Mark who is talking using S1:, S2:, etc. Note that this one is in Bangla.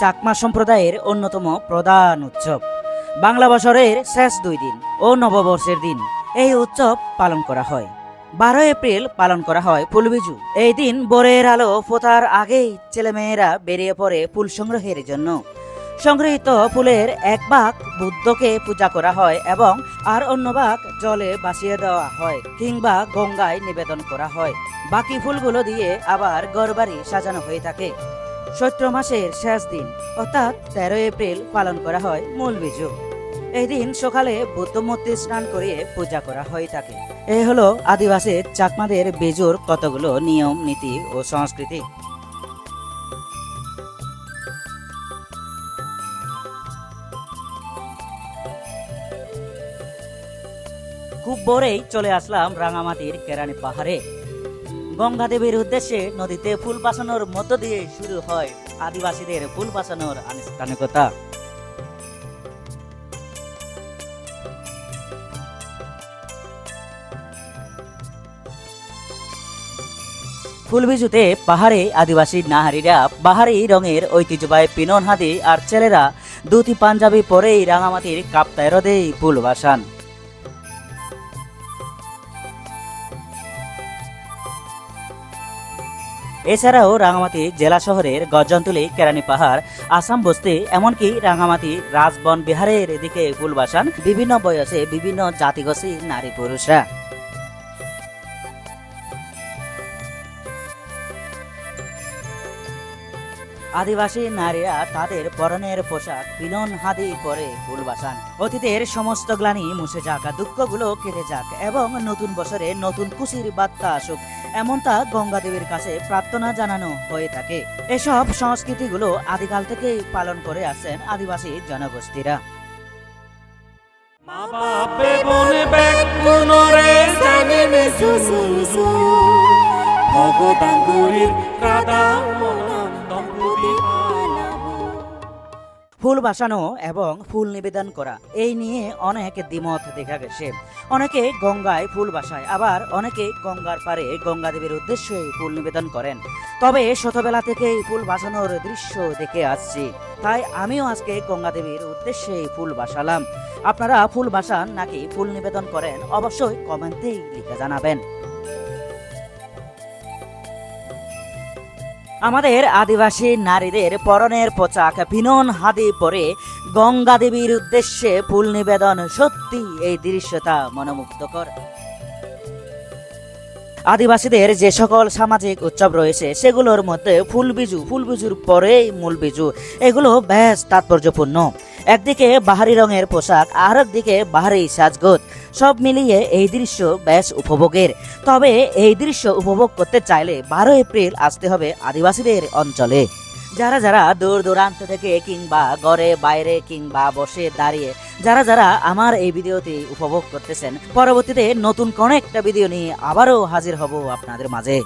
S1: চাকমা সম্প্রদায়ের অন্যতম প্রধান উৎসব। বাংলা বছরের শেষ দুই দিন ও নববর্ষের দিন এই উৎসব পালন করা হয়। বারো এপ্রিল পালন করা হয় ফুলবিজু এই দিন বোরের আলো ফোতার আগেই ছেলেমেয়েরা বেরিয়ে পড়ে ফুল সংগ্রহের জন্য। সংগৃহীত ফুলের এক ভাগ বুদ্ধকে পূজা করা হয় এবং আর অন্য ভাগ জলে ভাসিয়ে দেওয়া হয় কিংবা গঙ্গায় নিবেদন করা হয়। বাকি ফুলগুলো দিয়ে আবার গড়বাড়ি সাজানো হয়ে থাকে। চৈত্র মাসের শেষ দিন, অর্থাৎ তেরো এপ্রিল পালন করা হয় মূল বিজু। এই দিন সকালে বুদ্ধমূর্তি স্নান করিয়ে পূজা করা হয়ে থাকে এই হলো আদিবাসী চাকমাদের বেজুর কতগুলো নিয়ম, নীতি ও সংস্কৃতি। খুব ভোরেই চলে আসলাম রাঙামাটির কেরানি পাহাড়ে। গঙ্গা দেবীর উদ্দেশ্যে নদীতে ফুল বাসানোর মধ্য দিয়ে শুরু হয় আদিবাসীদের ফুল বাসানোর আনুষ্ঠানিকতা। ফুলবিজুতে পাহাড়ে আদিবাসী নাহারিরা বাহারি রঙের ঐতিহ্যবাহী পিনন হাদি আর ছেলেরা দুটি পাঞ্জাবি পরেই রাঙামাটির কাপ্তায় হ্রদেই ফুল বাসান। এছাড়াও রাঙামাটি জেলা শহরের গজ্জন্তুলি কেরানি পাহাড়, আসাম বস্তি, এমনকি রাঙামাটি রাজবন বিহারের এদিকে গুলবাসান, বিভিন্ন বয়সে বিভিন্ন জাতিগোষ্ঠী নারী পুরুষরা। আদিবাসী নারীরা তাদের পরনের পোশাক বিনন হাদি পরে ফুল বাসান। অতীতের সমস্ত গ্লানি মুছে যাক দুঃখগুলো কেটে যাক এবং নতুন বছরে নতুন খুশির বার্তা আসুক এমনটা গঙ্গা দেবীর কাছে প্রার্থনা জানানো হয়ে থাকে। এসব সংস্কৃতিগুলো আদিকাল থেকেই পালন করে আসছেন আদিবাসী জনগোষ্ঠীরা।
S2: মা বাপে বনে জানে রাধা মনা।
S1: ফুল বাসানো এবং ফুল নিবেদন করা। এই নিয়ে অনেক দ্বিমত দেখা গেছে। অনেকে গঙ্গায় ফুল বাসায়, আবার অনেকে গঙ্গার পারে গঙ্গা দেবীর উদ্দেশ্যে ফুল নিবেদন করেন। তবে ছোটবেলা থেকেই ফুল বাসানোর দৃশ্য দেখে আসছি। তাই আমিও আজকে গঙ্গা দেবীর উদ্দেশ্যে ফুল বাসালাম। আপনারা ফুল বাসান নাকি ফুল নিবেদন করেন, অবশ্যই কমেন্টেই লিখে জানাবেন। আমাদের আদিবাসী নারীদের পরনের পোশাক বিনন হাদি পরে গঙ্গা দেবীর উদ্দেশ্যে ফুল নিবেদন সত্যি এই দৃশ্যতা মনোমুগ্ধকর। আদিবাসীদের যে সকল সামাজিক উৎসব রয়েছে, সেগুলোর মধ্যে ফুল বিজু ফুল বিজুর পরেই মূল বিজু এগুলো বেশ তাৎপর্যপূর্ণ। একদিকে বাহারি রঙের পোশাক আর একদিকে বাহারি সাজগোজ, সব মিলিয়ে এই দৃশ্য বেশ উপভোগের। তবে এই দৃশ্য উপভোগ করতে চাইলে বারো এপ্রিল আসতে হবে আদিবাসীদের অঞ্চলে। যারা যারা দূর দূরান্ত থেকে কিংবা ঘরে, বাইরে কিংবা বসে দাঁড়িয়ে যারা যারা আমার এই ভিডিওটি উপভোগ করতেছেন, পরবর্তীতে নতুন কোনো একটা ভিডিও নিয়ে আবারও হাজির হব আপনাদের মাঝে।